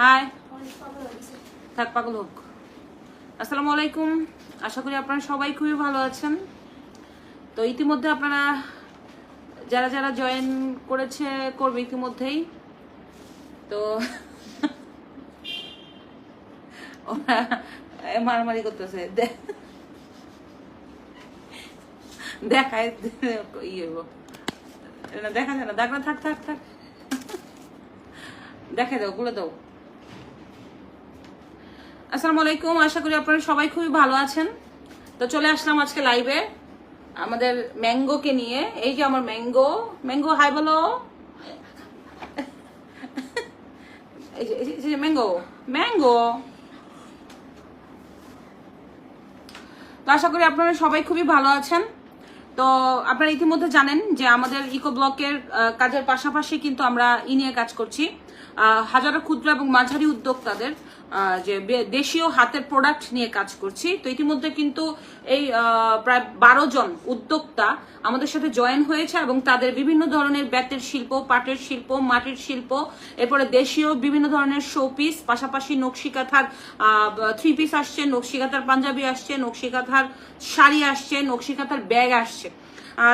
High থাক, পাগল হোক। আসসালামু আলাইকুম। আশা করি আপনারা সবাই খুবই ভালো আছেন। তো ইতিমধ্যে আপনারা, যারা যারা জয়েন করেছে করবে ইতিমধ্যেই। তো ওরা মারামারি করতেছে। দেখায় ইয়ে। দেখা যায় না। দেখ না, থাক থাক থাক। দেখে দাও গুলো দাও। আসসালামু আলাইকুম, আশা করি আপনারা সবাই খুবই ভালো আছেন। তো চলে আসলাম আজকে লাইভে আমাদের ম্যাঙ্গোকে নিয়ে। এই যে আমার ম্যাঙ্গো। ম্যাঙ্গো হাই বলো। ম্যাঙ্গো। ম্যাঙ্গো। তো আশা করি আপনারা সবাই খুবই ভালো আছেন। তো আপনারা ইতিমধ্যে জানেন যে আমাদের ইকো ব্লকের কাজের পাশাপাশি কিন্তু আমরা ই নিয়ে কাজ করছি। হাজারো ক্ষুদ্র এবং মাঝারি উদ্যোক্তাদের যে দেশীয় হাতের প্রোডাক্ট নিয়ে কাজ করছি। তো ইতিমধ্যে কিন্তু এই প্রায় বারো জন উদ্যোক্তা আমাদের সাথে জয়েন হয়েছে এবং তাদের বিভিন্ন ধরনের ব্যাতের শিল্প, পাটের শিল্প, মাটির শিল্প, এরপরে দেশীয় বিভিন্ন ধরনের শোপিস পাশাপাশি নকশিকাথার থ্রি পিস আসছে, নকশিকাথার পাঞ্জাবি আসছে, নকশিকাথার শাড়ি আসছে, নকশিকাথার ব্যাগ আসছে।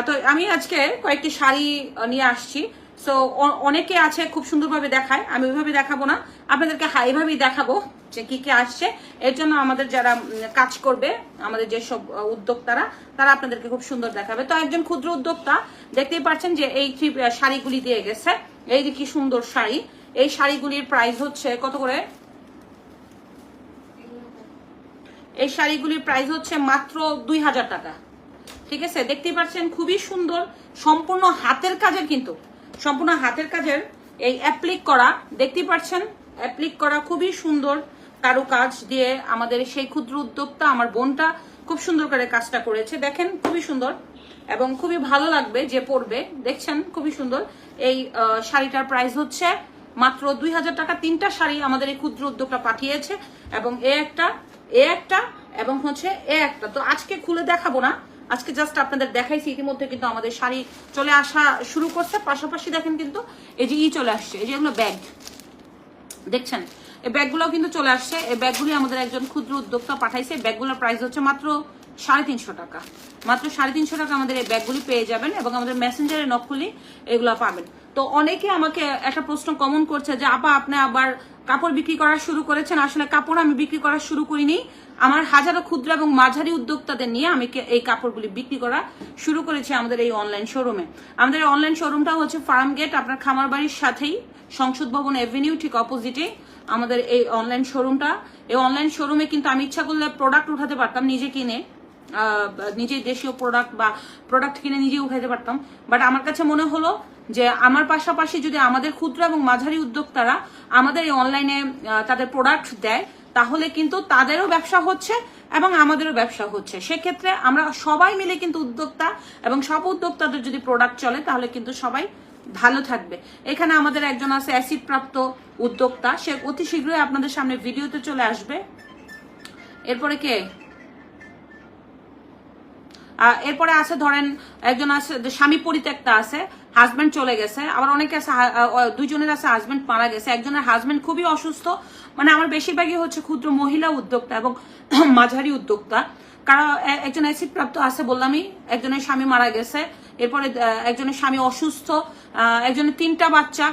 তো আমি আজকে কয়েকটি শাড়ি নিয়ে আসছি। সো অনেকে আছে খুব সুন্দরভাবে দেখায়, আমি ওইভাবে দেখাবো না। আপনাদেরকে হা- এইভাবেই দেখাবো যে কি কি আসছে। এর জন্য আমাদের যারা কাজ করবে, আমাদের যেসব উদ্যোক্তারা, তারা আপনাদেরকে খুব সুন্দর দেখাবে। তো একজন ক্ষুদ্র উদ্যোক্তা, দেখতেই পাচ্ছেন যে এই থ্রি শাড়িগুলি দিয়ে গেছে। এই যে কি সুন্দর শাড়ি। এই শাড়িগুলির প্রাইস হচ্ছে কত করে? এই শাড়িগুলির প্রাইস হচ্ছে মাত্র দুই হাজার টাকা। ঠিক আছে? দেখতেই পাচ্ছেন, খুবই সুন্দর, সম্পূর্ণ হাতের কাজের কিন্তু। সম্পূর্ণ হাতের কাজের এই অ্যাপ্লিক করা, দেখতেই পাচ্ছেন অ্যাপ্লিক করা খুবই সুন্দর কারু কাজ দিয়ে আমাদের সেই ক্ষুদ্র উদ্যোক্তা আমার বোনটা খুব সুন্দর করে কাজটা করেছে। দেখেন, খুবই সুন্দর এবং খুবই ভালো লাগবে যে পরবে। দেখছেন, খুবই সুন্দর। এই শাড়িটার প্রাইস হচ্ছে মাত্র দুই হাজার টাকা। তিনটা শাড়ি আমাদের এই ক্ষুদ্র উদ্যোগটা পাঠিয়েছে এবং এ একটা এ একটা এবং হচ্ছে এ একটা। তো আজকে খুলে দেখাবো না আজকে জাস্ট আপনাদের দেখাইছি, ইতিমধ্যে কিন্তু আমাদের শাড়ি চলে আসা শুরু করছে। পাশাপাশি দেখেন কিন্তু এই যে ই চলে আসছে, এই যে এগুলো ব্যাগ দেখছেন? এই ব্যাগগুলোও কিন্তু চলে আসছে। এই ব্যাগগুলি আমাদের একজন ক্ষুদ্র উদ্যোক্তা পাঠাইছে। ব্যাগগুলোর প্রাইস হচ্ছে মাত্র সাড়ে তিনশো টাকা। মাত্র সাড়ে তিনশো টাকা আমাদের এই ব্যাগগুলি পেয়ে যাবেন এবং আমাদের মেসেঞ্জারের নকলি এগুলো পাবেন। তো অনেকে আমাকে একটা প্রশ্ন কমন করছে যে, আপা, আপনি আবার কাপড় বিক্রি করা শুরু করেছেন? আসলে কাপড় আমি বিক্রি করা শুরু করিনি। আমার হাজারো ক্ষুদ্র এবং মাঝারি উদ্যোক্তাদের নিয়ে আমি এই কাপড়গুলি বিক্রি করা শুরু করেছি আমাদের এই অনলাইন শোরুমে আমাদের অনলাইন শোরুমটা হচ্ছে ফার্ম গেট, আপনার খামার বাড়ির সাথেই, সংসদ ভবন এভিনিউ ঠিক অপোজিটে আমাদের এই অনলাইন শোরুমটা এই অনলাইন শোরুমে কিন্তু আমি ইচ্ছা করলে প্রোডাক্ট উঠাতে পারতাম, নিজে কিনে নিজে দেশীয় প্রোডাক্ট বা প্রোডাক্ট কিনে নিজে উঠাতে পারতাম। বাট আমার কাছে মনে হলো যে আমার পাশাপাশি যদি আমাদের ক্ষুদ্র এবং মাঝারি উদ্যোক্তারা আমাদের এই অনলাইনে তাদের প্রোডাক্ট দেয়, তাহলে কিন্তু তাদেরও ব্যবসা হচ্ছে এবং আমাদেরও ব্যবসা হচ্ছে। সেক্ষেত্রে আমরা সবাই মিলে কিন্তু উদ্যোক্তা এবং সব উদ্যোক্তাদের যদি প্রোডাক্ট চলে, তাহলে কিন্তু সবাই ভালো থাকবে। এখানে আমাদের একজন আছে অ্যাসিড প্রাপ্ত উদ্যোক্তা। সে অতি শীঘ্রই আপনাদের সামনে ভিডিওতে চলে আসবে। এরপরে কে? এরপরে আছে, ধরেন, একজন আছে স্বামী পরিত্যক্তা আছে হাজব্যান্ড চলে গেছে, আবার অনেকে আছে দুইজনের আছে হাজবেন্ড মারা গেছে, একজনের হাজব্যান্ড খুবই অসুস্থ মানে আমার বেশিরভাগই হচ্ছে ক্ষুদ্র মহিলা উদ্যোক্তা এবং মাঝারি উদ্যোক্তা কারণ একজন অ্যাসিড প্রাপ্ত আছে বললামই একজনের স্বামী মারা গেছে, এরপরে একজনের স্বামী অসুস্থ একজনের তিনটা বাচ্চা,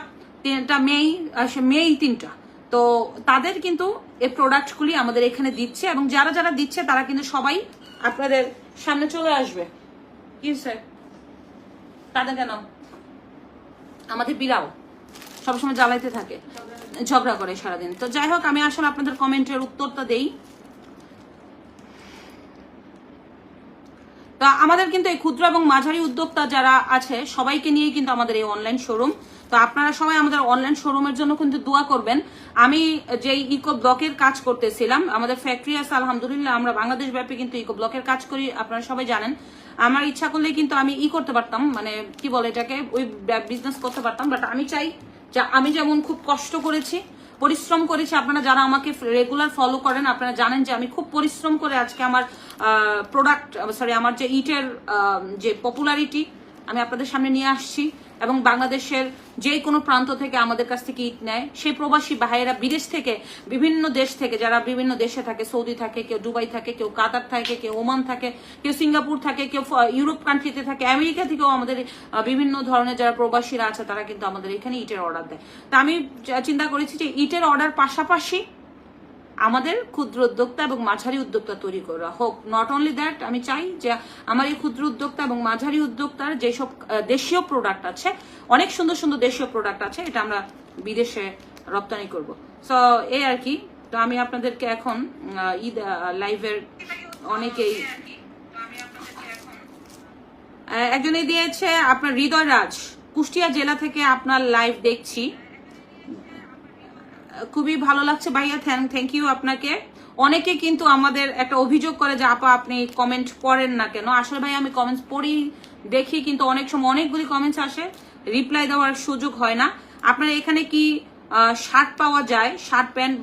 তিনটা মেয়েই সে মেয়েই তিনটা, তো তাদের কিন্তু এই প্রোডাক্টগুলি আমাদের এখানে দিচ্ছে এবং যারা যারা দিচ্ছে তারা কিন্তু সবাই আপনাদের সামনে চলে আসবে। কি কেন? আমাদের বিড়াল সবসময় জ্বালাইতে থাকে ঝগড়া করে সারাদিন। তো যাই হোক আমি আসলে আপনাদের কমেন্টের উত্তরটা দেই। তা আমাদের কিন্তু এই ক্ষুদ্র এবং মাঝারি উদ্যোক্তা যারা আছে সবাইকে নিয়ে কিন্তু আমাদের এই অনলাইন শোরুম তো আপনারা সবাই আমাদের অনলাইন শোরুমের জন্য কিন্তু দোয়া করবেন। আমি যে ইকো ব্লকের কাজ করতেছিলাম, আমাদের ফ্যাক্টরি আছে, আলহামদুলিল্লাহ আমরা বাংলাদেশ ব্যাপী কিন্তু ইকো ব্লকের কাজ করি, আপনারা সবাই জানেন। আমার ইচ্ছা করলে কিন্তু আমি ই করতে পারতাম মানে কি বলে এটাকে, ওই বিজনেস করতে পারতাম। বাট আমি চাই যে, আমি যেমন খুব কষ্ট করেছি, পরিশ্রম করেছি, আপনারা যারা আমাকে রেগুলার ফলো করেন, আপনারা জানেন যে আমি খুব পরিশ্রম করে আজকে আমার প্রোডাক্ট সরি আমার যে ইটের যে পপুলারিটি আমি আপনাদের সামনে নিয়ে আসছি এবং বাংলাদেশের যে কোনো প্রান্ত থেকে আমাদের কাছ থেকে ইট নেয়। সেই প্রবাসী ভাইয়েরা বিদেশ থেকে, বিভিন্ন দেশ থেকে, যারা বিভিন্ন দেশে থাকে, সৌদি থাকে, কেউ দুবাই থাকে, কেউ কাতার থাকে, কেউ ওমান থাকে, কেউ সিঙ্গাপুর থাকে, কেউ ইউরোপ কান্ট্রিতে থাকে, আমেরিকা থেকেও আমাদের বিভিন্ন ধরনের যারা প্রবাসীরা আছে, তারা কিন্তু আমাদের এখানে ইটের অর্ডার দেয়। তা আমি চিন্তা করেছি যে ইটের অর্ডার পাশাপাশি আমাদের ক্ষুদ্র উদ্যোক্তা এবং মাঝারি উদ্যোক্তা তৈরি করা হোক। নট অনলি দ্যাট আমি চাই যে আমার এই ক্ষুদ্র উদ্যোক্তা এবং মাঝারি উদ্যোক্তার যেসব দেশীয় প্রোডাক্ট আছে, অনেক সুন্দর সুন্দর দেশীয় প্রোডাক্ট আছে, এটা আমরা বিদেশে রপ্তানি করব। সো এই আর কি। তো আমি আপনাদেরকে এখন ঈদ লাইভের অনেকেই একজনে দিয়েছে, আপনার হৃদয় রাজ কুষ্টিয়া জেলা থেকে আপনার লাইভ দেখছি। খুবই ভালো লাগছে। ভাইয়া থ্যাংক থ্যাংক ইউ আপনাকে। অনেকে কিন্তু আমাদের একটা অভিযোগ করে যে, আপা, আপনি কমেন্ট করেন না কেন? আসলে ভাই আমি কমেন্টস পড়ি, দেখি, কিন্তু অনেক সময় অনেকগুলি কমেন্টস আসে। রিপ্লাই দেওয়ার সুযোগ হয় না। আপনার এখানে কি শার্ট পাওয়া যায়? শার্ট প্যান্ট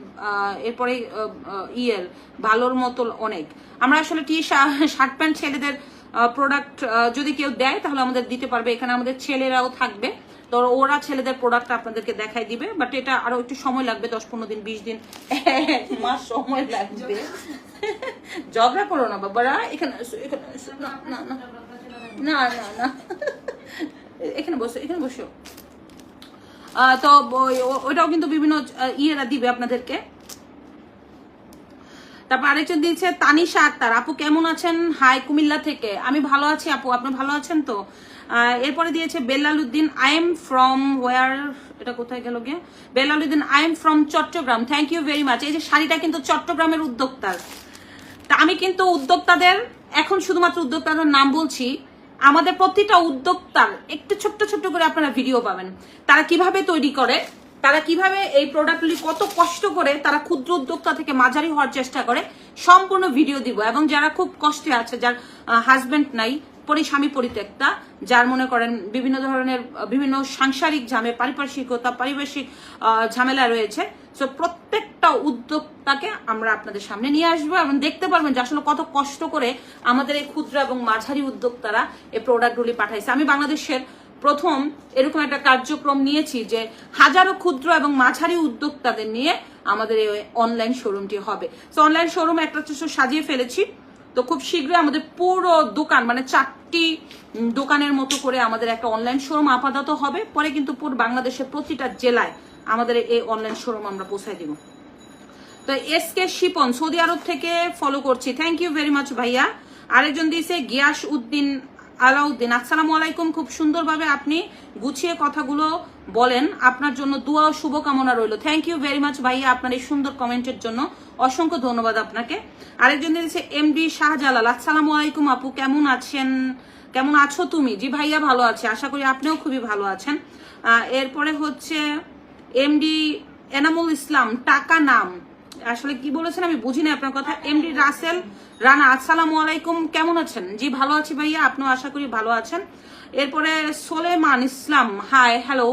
এরপরে ইয়ের, ভালোর মতো অনেক। আমরা আসলে টি শার্ট প্যান্ট ছেলেদের প্রোডাক্ট যদি কেউ দেয়, তাহলে আমাদের দিতে পারবে। এখানে আমাদের ছেলেরাও থাকবে। তো ওরা ছেলেদের প্রোডাক্ট আপনাদেরকে দেখাই দিবে বাট এটা আরও একটু সময় লাগবে, দশ পনেরো দিন, বিশ দিন, মাস সময় লাগবে। ঝগড়া করো না বাবারা, এখানে। না না এখানে বসো এখানে বসো। তো ওই- ও- ওটাও কিন্তু বিভিন্ন ইয়েরা দিবে আপনাদেরকে। তারপর আরেকজন দিয়েছে, তানিশা আক্তার। আপু কেমন আছেন? হাই, কুমিল্লা থেকে। আমি ভালো আছি আপু, আপনি ভালো আছেন তো? এরপরে দিয়েছে বেল্লালুদ্দিন আই এম ফ্রম ওয়ার এটা কোথায় গেল গিয়ে? Bellaluddin I am from Chattogram. Thank you very much এই যে শাড়িটা কিন্তু চট্টগ্রামের উদ্যোক্তার। তা আমি কিন্তু উদ্যোক্তাদের, এখন শুধুমাত্র উদ্যোক্তাদের নাম বলছি, আমাদের প্রতিটা উদ্যোক্তার, একটু ছোট্ট ছোট্ট করে আপনারা ভিডিও পাবেন। তারা কীভাবে তৈরি করে, তারা কীভাবে এই প্রোডাক্টগুলি কত কষ্ট করে, তারা ক্ষুদ্র উদ্যোক্তা থেকে মাঝারি হওয়ার চেষ্টা করে, সম্পূর্ণ ভিডিও দিব। এবং যারা খুব কষ্টে আছে, যার হাজবেন্ড নাই স্বামী পরিত্যক্তা, যার মনে করেন বিভিন্ন ধরনের, বিভিন্ন সাংসারিক ঝামে, পারিপার্শ্বিকতা পারিপার্শ্বিক ঝামেলা রয়েছে। সো প্রত্যেকটা উদ্যোক্তাকে আমরা আপনাদের সামনে নিয়ে আসব এবং দেখতে পারবেন যে আসলে কত কষ্ট করে আমাদের এই ক্ষুদ্র এবং মাঝারি উদ্যোক্তারা এই প্রোডাক্টগুলি পাঠাইছে। আমি বাংলাদেশের প্রথম এরকম একটা কার্যক্রম নিয়েছি যে হাজারো ক্ষুদ্র এবং মাঝারি উদ্যোক্তাদের নিয়ে আমাদের এই অনলাইন শোরুমটি হবে। তো অনলাইন শোরুম একটা সাজিয়ে ফেলেছি। তো খুব শীঘ্রই আমাদের পুরো দোকান মানে চারটি দোকানের মতো করে আমাদের একটা অনলাইন শোরুম আপাতত হবে। পরে কিন্তু পুরো বাংলাদেশের প্রতিটা জেলায় আমাদের এই অনলাইন শোরুম আমরা পৌঁছায় দিব। তো S K Shipon Saudi Arab থেকে ফলো করছি। থ্যাংক ইউ ভেরি মাচ ভাইয়া। আরেকজন দিয়েছে গিয়াস উদ্দিন আলাউদ্দিন, আসসালামু আলাইকুম। খুব সুন্দরভাবে আপনি গুছিয়ে কথাগুলো বলেন। আপনার জন্য দোয়া ও শুভকামনা রইল। থ্যাংক ইউ ভেরি মাচ ভাইয়া আপনার এই সুন্দর কমেন্টের জন্য। অসংখ্য ধন্যবাদ আপনাকে। আরেকজন দিয়েছে এমডি শাহজালাল, আসসালামু আলাইকুম আপু, কেমন আছেন? কেমন আছো তুমি? জি ভাইয়া ভালো আছে, আশা করি আপনিও খুবই ভালো আছেন। এরপরে হচ্ছে এমডি এনামুল ইসলাম, টাকা নাম। আসলে কি বলেছেন আমি বুঝি না আপনার কথা। এমডি রাসেল, রানা, আসসালামু আলাইকুম, কেমন আছেন? জি, ভালো আছি ভাইয়া, আপনিও আশা করি ভালো আছেন। এরপরে সোলেমান ইসলাম হাই হ্যালো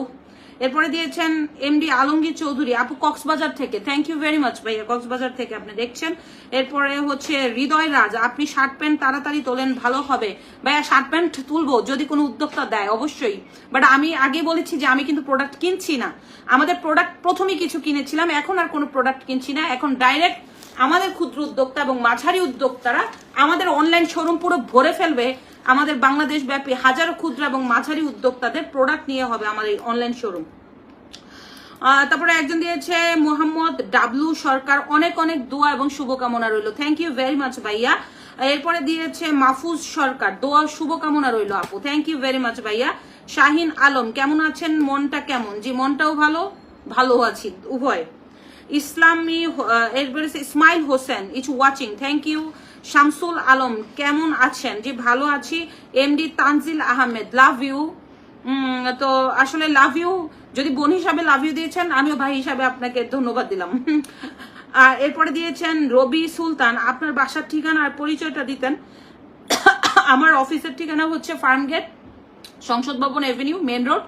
এরপরে দিয়েছেন এমডি আলমগীর চৌধুরী। আপু কক্সবাজার থেকে। থ্যাংক ইউ ভেরি মাচ ভাইয়া। কক্সবাজার থেকে আপনি দেখছেন। এরপরে হচ্ছে হৃদয় রাজ। আপনি শার্ট প্যান্ট তাড়াতাড়ি তোলেন, ভালো হবে। ভাইয়া, শার্ট প্যান্ট তুলবো যদি কোনো উদ্যোক্তা দেয়, অবশ্যই। বাট আমি আগে বলেছি যে আমি কিন্তু প্রোডাক্ট কিনছি না। আমাদের প্রোডাক্ট প্রথমেই কিছু কিনেছিলাম, এখন আর কোনো প্রোডাক্ট কিনছি না। এখন ডাইরেক্ট আমাদের ক্ষুদ্র উদ্যোক্তা এবং মাঝারি উদ্যোক্তারা আমাদের অনলাইন শোরুম পুরো ভরে ফেলবে। আমাদের বাংলাদেশ ব্যাপী হাজারো ক্ষুদ্র এবং মাঝারি উদ্যোক্তাদের প্রোডাক্ট নিয়ে হবে আমাদের অনলাইন শোরুম তারপরে একজন দিয়েছে মোহাম্মদ ডাবলু সরকার। অনেক অনেক দোয়া এবং শুভকামনা রইল। থ্যাংক ইউ ভেরি মাচ ভাইয়া। এরপরে দিয়েছে মাহফুজ সরকার। দোয়া, শুভকামনা রইল আপু। থ্যাংক ইউ ভেরি মাচ ভাইয়া। শাহিন আলম, কেমন আছেন? মনটা কেমন? জি, মনটাও ভালো? ভালো আছি, উভয়। ইসলামী এরপরে Ismail Hossain is watching thank you Shamsul Alam, কেমন আছেন? জি, ভালো আছি। MD Tanjil Ahmed love you তো আসলে লাভ ইউ যদি বোন হিসাবে লাভ ইউ দিয়েছেন, আমিও ভাই হিসাবে আপনাকে ধন্যবাদ দিলাম। আর এরপরে দিয়েছেন রবি সুলতান, আপনার বাসার ঠিকানা আর পরিচয়টা দিতেন। আমার অফিসের ঠিকানা হচ্ছে ফার্মগেট সংসদ ভবন এভিনিউ, মেন রোড।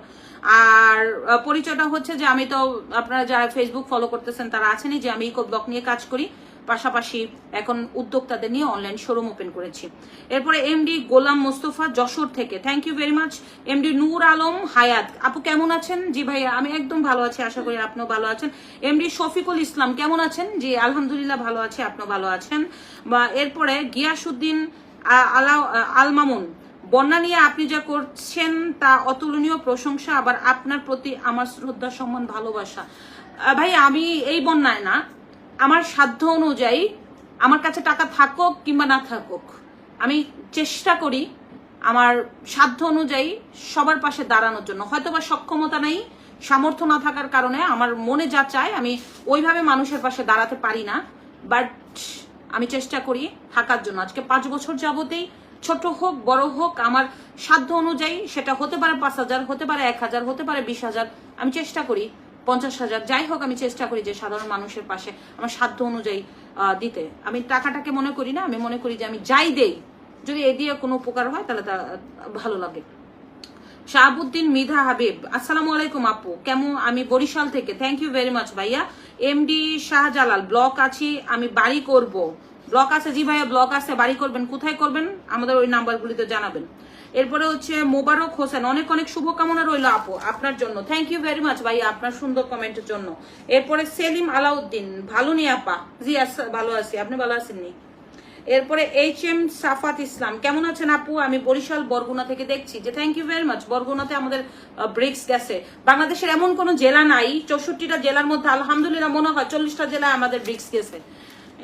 আর পরিচয়টা হচ্ছে যে আমি তো আপনারা যারা ফেসবুক ফলো করতেছেন, তারা আছেনই যে আমি ইকো ব্লক নিয়ে কাজ করি। পাশাপাশি এখন উদ্যোক্তাদের নিয়ে অনলাইন শোরুম ওপেন করেছি। এরপরে এমডি গোলাম মোস্তফা যশোর থেকে। Thank you very much MD Nur Alam Hayat. আপু কেমন আছেন? জি ভাইয়া, আমি একদম ভালো আছি, আশা করি আপনিও ভালো আছেন। এমডি শফিকুল ইসলাম, কেমন আছেন? জি, আলহামদুলিল্লাহ ভালো আছি, আপনিও ভালো আছেন। বা এরপরে গিয়াসুদ্দিন আলা আলমামুন বন্যা নিয়ে আপনি যা করছেন তা অতুলনীয় প্রশংসা, আবার আপনার প্রতি আমার শ্রদ্ধা সম্মান, ভালোবাসা। ভাই আমি এই বন্যায় না আমার সাধ্য অনুযায়ী আমার কাছে টাকা থাকুক কিংবা না থাকুক, আমি চেষ্টা করি আমার সাধ্য অনুযায়ী সবার পাশে দাঁড়ানোর জন্য। হয়তো বা সক্ষমতা নেই, সামর্থ্য না থাকার কারণে আমার মনে যা চায় আমি ওইভাবে মানুষের পাশে দাঁড়াতে পারি না, বাট আমি চেষ্টা করি থাকার জন্য। আজকে পাঁচ বছর যাবতেই ছোট হোক, বড় হোক, আমার সাধ্য অনুযায়ী সেটা হতে পারে পাঁচ হাজার, হতে পারে এক হাজার, হতে পারে বিশ হাজার, আমি চেষ্টা করি পঞ্চাশ হাজার, যাই হোক আমি চেষ্টা করি যে সাধারণ মানুষের পাশে আমার সাধ্য অনুযায়ী দিতে। আমি টাকাটাকে মনে করি না, আমি মনে করি যে আমি যাই দেই, যদি এ দিয়ে কোনো উপকার হয় তাহলে তা ভালো লাগে। শাহাবুদ্দিন মিধা হাবিব, আসসালামু আলাইকুম আপু, কেমন? আমি বরিশাল থেকে। থ্যাংক ইউ ভেরি মাচ ভাইয়া। এমডি শাহজালাল, ব্লক আছি, আমি বাড়ি করব। ব্লক আছে জি ভাইয়া, ব্লক আছে, বাড়ি করবেন, কোথায় করবেন? আমাদের ওই নাম্বারগুলিতে জানাবেন। এরপরে হচ্ছে মোবারক হোসেন, অনেক অনেক শুভকামনা রইল আপু, আপনার জন্য। থ্যাংক ইউ ভেরি মাচ ভাইয়া আপনার সুন্দর কমেন্টের জন্য। এরপরে সেলিম আলাউদ্দিন, ভালো নি আপা? জি ভালো আছি। আপনি ভালো আছেননি? এরপরে এইচ এম সাফাত ইসলাম, কেমন আছেন আপু? আমি বরিশাল, বরগুনা থেকে দেখছি যে থ্যাংক ইউ ভেরি মাচ বরগুনাতে আমাদের ব্রিক্স গেছে। বাংলাদেশের এমন কোনো জেলা নাই, চৌষট্টিটা জেলার মধ্যে আলহামদুলিল্লাহ মনে হয় চল্লিশটা জেলায় আমাদের ব্রিক্স গেছে।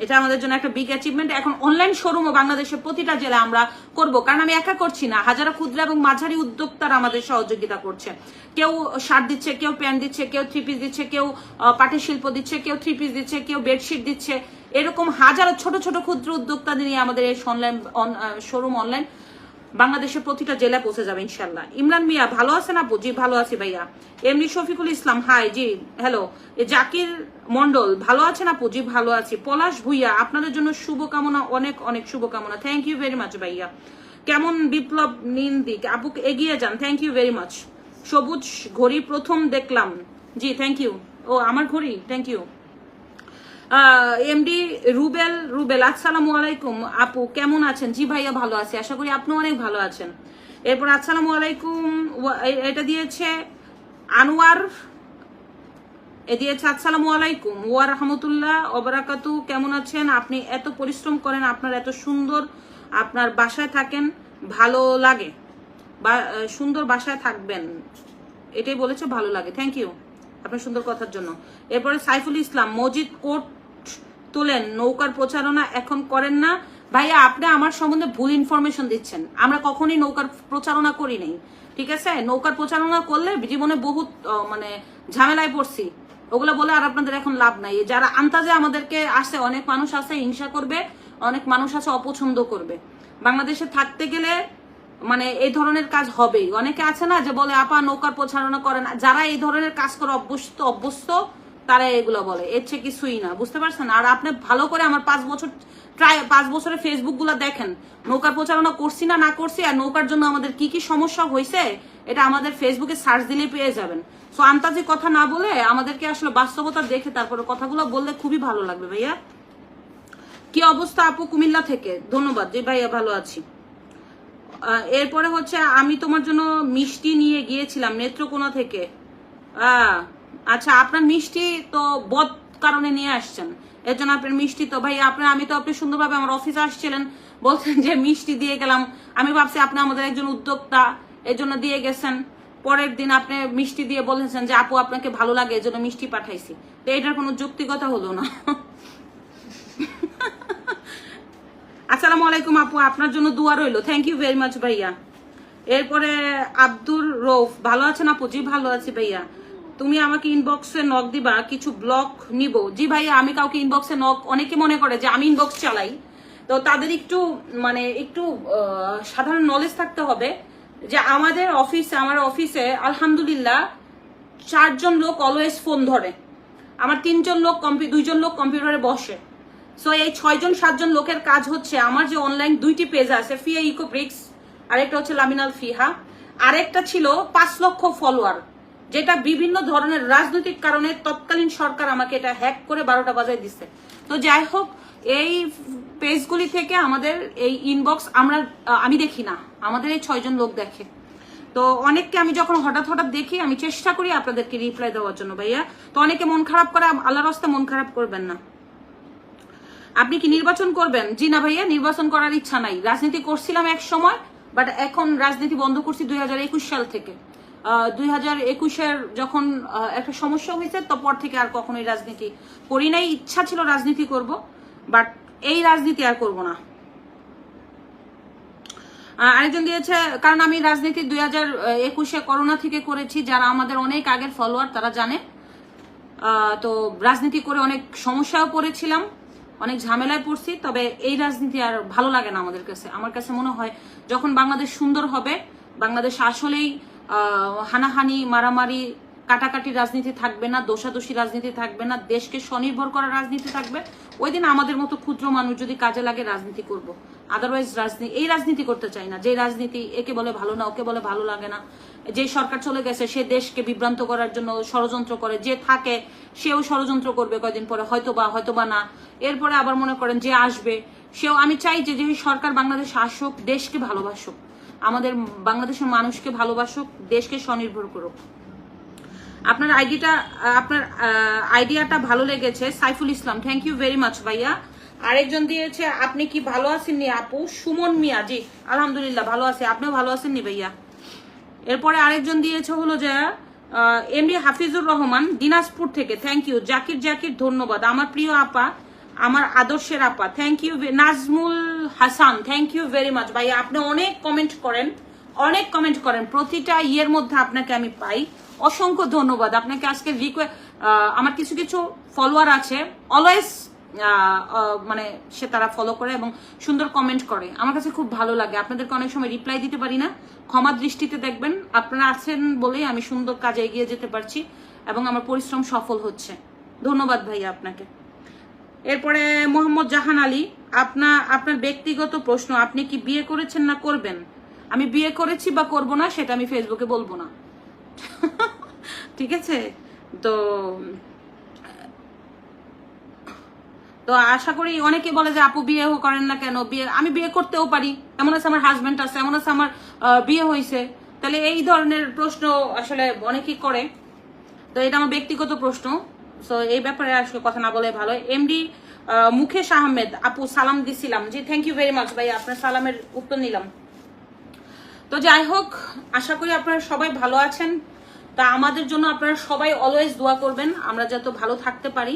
এটা আমাদের জন্য একটা বিগ অ্যাচিভমেন্ট এখন অনলাইন শোরুমও বাংলাদেশের প্রতিটা জেলা আমরা করব। কারণ আমি একা করছি না। হাজারো ক্ষুদ্র এবং মাঝারি উদ্যোক্তারা আমাদের সহযোগিতা করছে কেউ শার্ট দিচ্ছে, কেউ প্যান্ট দিচ্ছে, কেউ থ্রি পিস দিচ্ছে, কেউ পাটের শিল্প দিচ্ছে, কেউ থ্রি পিস দিচ্ছে, কেউ বেডশিট দিচ্ছে। এরকম হাজারো ছোট ছোট ক্ষুদ্র উদ্যোক্তাদের নিয়ে আমাদের এই অনলাইন শোরুম অনলাইন বাংলাদেশের প্রতিটা জেলায় পৌঁছে যাবে ইনশাল্লাহ ইমরান মিয়া, ভালো আছেন আপু? জি, ভালো আছি ভাইয়া। এমনি শফিকুল ইসলাম হাই জি হ্যালো জাকির মন্ডল ভালো আছেন আপু? জি, ভালো আছি। পলাশ ভুইয়া, আপনাদের জন্য শুভকামনা, অনেক অনেক শুভকামনা। থ্যাংক ইউ ভেরি মাচ ভাইয়া। কেমন বিপ্লব নিন্দিক আপু, এগিয়ে যান। থ্যাংক ইউ ভেরি মাচ সবুজ ঘড়ি প্রথম দেখলাম। জি থ্যাংক ইউ ও, আমার ঘড়ি? Thank you MD Rubel Rubel, আসসালামু আলাইকুম। আপু, কেমন আছেন? জি ভাইয়া ভালো আছি। আশা করি আপনি অনেক ভালো আছেন। এরপর, আসসালামু আলাইকুম। এটা দিয়েছে আনোয়ার। এ দিয়েছে, আসসালামু আলাইকুম। ওয়া রহমতুল্লাহ, অবরাকাতু। কেমন আছেন? আপনি এত পরিশ্রম করেন, আপনার এত সুন্দর। আপনার বাসায় থাকেন, ভালো লাগে। বা সুন্দর বাসায় থাকবেন। এটাই বলেছে, ভালো লাগে। থ্যাংক ইউ আপনার সুন্দর কথার জন্য। এরপরে সাইফুল ইসলাম মজিদ কোট তোলেন, নৌকার প্রচারণা এখন করেন না। ভাইয়া, আপনি আমার সম্বন্ধে ভুল ইনফরমেশন দিচ্ছেন। আমরা কখনই নৌকার প্রচারণা করি নাই, ঠিক আছে? নৌকার প্রচারণা করলে জীবনে বহুত মানে ঝামেলায় পড়ছি। ওগুলো বলে আর আপনাদের এখন লাভ নাই। যারা আন্তাজে আমাদেরকে আসে, অনেক মানুষ আছে হিংসা করবে, অনেক মানুষ আছে অপছন্দ করবে। বাংলাদেশে থাকতে গেলে মানে এই ধরনের কাজ হবেই। অনেকে আছে না যে বলে, আপা, নৌকার প্রচারণা করে না। যারা এই ধরনের কাজ করে অভ্যস্ত অভ্যস্ত তারা এগুলো বলে। এর চেয়ে কিছুই না। বুঝতে পারছেন? আর আপনি ভালো করে আমার পাঁচ বছর পাঁচ বছরের ফেসবুকগুলা দেখেন। নৌকার প্রচারণা করছি না না করছি আর নৌকার জন্য আমাদের কি কি সমস্যা হয়েছে এটা আমাদের ফেসবুকে সার্চ দিলে পেয়ে যাবেন। সো আন্তাজি কথা না বলে আমাদেরকে আসলে বাস্তবতা দেখে তারপরে কথাগুলো বললে খুবই ভালো লাগবে ভাইয়া। কি অবস্থা আপু কুমিল্লা থেকে? ধন্যবাদ। জি ভাইয়া ভালো আছি। এরপরে হচ্ছে আমি তোমার জন্য মিষ্টি নিয়ে গিয়েছিলাম নেত্রকোনা থেকে। আহ, আচ্ছা আপনার মিষ্টি তো বদ কারণে নিয়ে আসছেন। এর জন্য আপনার মিষ্টি তো, ভাই আপনার আমি তো আপনি সুন্দরভাবে আমার অফিসে আসছিলেন, বলছেন যে মিষ্টি দিয়ে গেলাম। আমি ভাবছি আপনি আমাদের একজন উদ্যোক্তা এর জন্য দিয়ে গেছেন। পরের দিন আপনি মিষ্টি দিয়ে বলেছেন যে, আপু, আপনাকে ভালো লাগে এর জন্য মিষ্টি পাঠাইছি। তো এটার কোনো যুক্তিকতা হলো না। আসসালামু আলাইকুম, আপু, আপনার জন্য দোয়া রইল। থ্যাংক ইউ ভেরি মাচ ভাইয়া। এরপরে আব্দুর রৌফ, ভালো আছেন আপু? জি, ভালো আছি, ভাইয়া। তুমি আমাকে ইনবক্সে নক দিবা, কিছু ব্লক নিব। জি ভাইয়া আমি কাউকে ইনবক্সে নক অনেকে মনে করে যে আমি ইনবক্স চালাই। তো তাদের একটু মানে একটু সাধারণ নলেজ থাকতে হবে যে আমাদের অফিসে আমার অফিসে আলহামদুলিল্লাহ, চারজন লোক অলওয়েজ ফোন ধরে। আমার তিনজন লোক দুইজন লোক কম্পিউটারে বসে। সো এই ছয়জন, সাতজন লোকের কাজ হচ্ছে, আমার যে অনলাইন দুইটি পেজ আছে ফিয়া ইকো ব্রিক্স আরেকটা হচ্ছে লামিনাল ফিহা আরেকটা ছিল পাঁচ লক্ষ ফলোয়ার যেটা বিভিন্ন ধরনের রাজনৈতিক কারণে তৎকালীন সরকার আমাকে এটা হ্যাক করে বারোটা বাজায় দিচ্ছে তো যাই হোক, এই পেজগুলি থেকে আমাদের এই ইনবক্স আমরা আমি দেখি না। আমাদের এই ছয়জন লোক দেখে। তো অনেককে আমি যখন হঠাৎ হঠাৎ দেখি, আমি চেষ্টা করি আপনাদেরকে রিপ্লাই দেওয়ার জন্য ভাইয়া। তো অনেকে মন খারাপ করে, আল্লাহর রাস্তে মন খারাপ করবেন না। আপনি কি নির্বাচন করবেন? জি না ভাইয়া, নির্বাচন করার ইচ্ছা নাই। রাজনীতি করছিলাম এক সময় বাট এখন রাজনীতি বন্ধ করছি দুই হাজার একুশ সাল থেকে। দুই হাজার একুশের যখন একটা সমস্যা হয়েছে তারপর থেকে আর কখনোই রাজনীতি করি নাই। ইচ্ছা ছিল রাজনীতি করব, বাট এই রাজনীতি আর করব না। আরেকজন দিয়েছে, কারণ আমি রাজনীতি দুই হাজার একুশে করোনা থেকে করেছি, যারা আমাদের অনেক আগের ফলোয়ার তারা জানে। তো রাজনীতি করে অনেক সমস্যাও পড়েছিলাম, অনেক ঝামেলায় পড়ছি, তবে এই রাজনীতি আর ভালো লাগে না আমাদের কাছে। আমার কাছে মনে হয়, যখন বাংলাদেশ সুন্দর হবে, বাংলাদেশ আসলেই হানাহানি, মারামারি, কাটাকাটি রাজনীতি থাকবে না, দোষাদোষী রাজনীতি থাকবে না, দেশকে স্বনির্ভর করার রাজনীতি থাকবে। ওই দিন আমাদের মতো ক্ষুদ্র মানুষ যদি কাজে লাগে রাজনীতি করব। আদারওয়াইজ রাজনীতি এই রাজনীতি করতে চাই না। যে রাজনীতি একে বলে ভালো না, ওকে বলে ভালো লাগে না, যে সরকার চলে গেছে, সে দেশকে বিভ্রান্ত করার জন্য ষড়যন্ত্র করে, যে থাকে, সেও ষড়যন্ত্র করবে কয়দিন পরে হয়তো বা হয়তো বা না। এরপরে আবার মনে করেন যে আসবে, সেও আমি চাই যে যে সরকার বাংলাদেশ আসুক, দেশকে ভালোবাসুক। আমাদের বাংলাদেশের মানুষকে ভালোবাসুক, দেশকে স্বনির্ভর করুক। আপনার আইডিটা, আপনার আইডিয়াটা ভালো লেগেছে, Saiful Islam thank you very much ভাইয়া। আরেকজন দিয়েছে, আপনি কি ভালো আছেননি আপু? সুমন মিয়া, জি, আলহামদুলিল্লাহ ভালো আছে। আপনিও ভালো আছেননি ভাইয়া? এরপরে আরেকজন দিয়েছে হলো যে এমডি হাফিজুর রহমান, দিনাজপুর থেকে। থ্যাংক ইউ জাকির জাকির, ধন্যবাদ। আমার প্রিয় আপা আমার আদর্শের আপা। Thank you Nazmul Hasan thank you very much ভাইয়া, আপনি অনেক কমেন্ট করেন, অনেক কমেন্ট করেন। প্রতিটা ইয়ের মধ্যে আপনাকে আমি পাই। অসংখ্য ধন্যবাদ। আপনাকে আজকে আমার কিছু কিছু ফলোয়ার আছে। অলওয়েজ মানে সে তারা ফলো করে এবং সুন্দর কমেন্ট করে। আমার কাছে খুব ভালো লাগে। আপনাদেরকে অনেক সময় রিপ্লাই দিতে পারি না। ক্ষমা দৃষ্টিতে দেখবেন। আপনারা আছেন বলেই আমি সুন্দর কাজে এগিয়ে যেতে পারছি এবং আমার পরিশ্রম সফল হচ্ছে। ধন্যবাদ ভাইয়া আপনাকে। এরপরে মোহাম্মদ জাহান আলী, আপনা, আপনার ব্যক্তিগত প্রশ্ন, আপনি কি বিয়ে করেছেন না করবেন? আমি বিয়ে করেছি বা করব না সেটা আমি ফেসবুকে বলব না। ঠিক আছে? তো তো আশা করি অনেকে বলে যে, আপু বিয়েও করেন না কেন? বিয়ে, আমি বিয়ে করতেও পারি। এমন আছে আমার হাজবেন্ড আছে, এমন আছে আমার বিয়ে হয়েছে তাহলে এই ধরনের প্রশ্ন আসলে অনেকেই করে। তো এটা আমার ব্যক্তিগত প্রশ্ন। সো এই ব্যাপারে আসলে কথা না বলে ভালো। এমডি মুকেশ আহমেদ, আপু, সালাম দিছিলাম। জি থ্যাংক ইউ ভেরি মাচ ভাই আপনার সালামের উত্তর নিলাম। তো যাই হোক, আশা করি আপনারা সবাই ভালো আছেন। তা আমাদের জন্য আপনারা সবাই অলওয়েজ দোয়া করবেন, আমরা যাতে ভালো থাকতে পারি।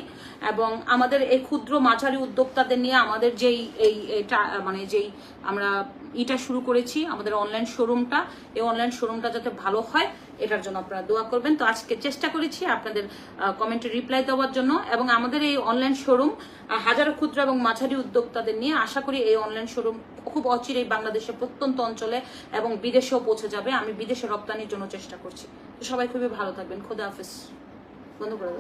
এবং আমাদের এই ক্ষুদ্র মাঝারি উদ্যোক্তাদের নিয়ে আমাদের যেই, এই, এটা মানে যেই আমরা ইটা শুরু করেছি, আমাদের অনলাইন শোরুমটা এই অনলাইন শোরুমটা যাতে ভালো হয়। এটার জন্য আপনারা দোয়া করবেন। তো আজকে চেষ্টা করেছি আপনাদের কমেন্টে রিপ্লাই দেওয়ার জন্য এবং আমাদের এই অনলাইন শোরুম হাজারো ক্ষুদ্র এবং মাঝারি উদ্যোক্তাদের নিয়ে আশা করি এই অনলাইন শোরুম খুব অচিরেই বাংলাদেশের প্রত্যন্ত অঞ্চলে এবং বিদেশেও পৌঁছে যাবে। আমি বিদেশে রপ্তানির জন্য চেষ্টা করছি। সবাই খুবই ভালো থাকবেন। খোদা হাফিজ। বন্ধ করে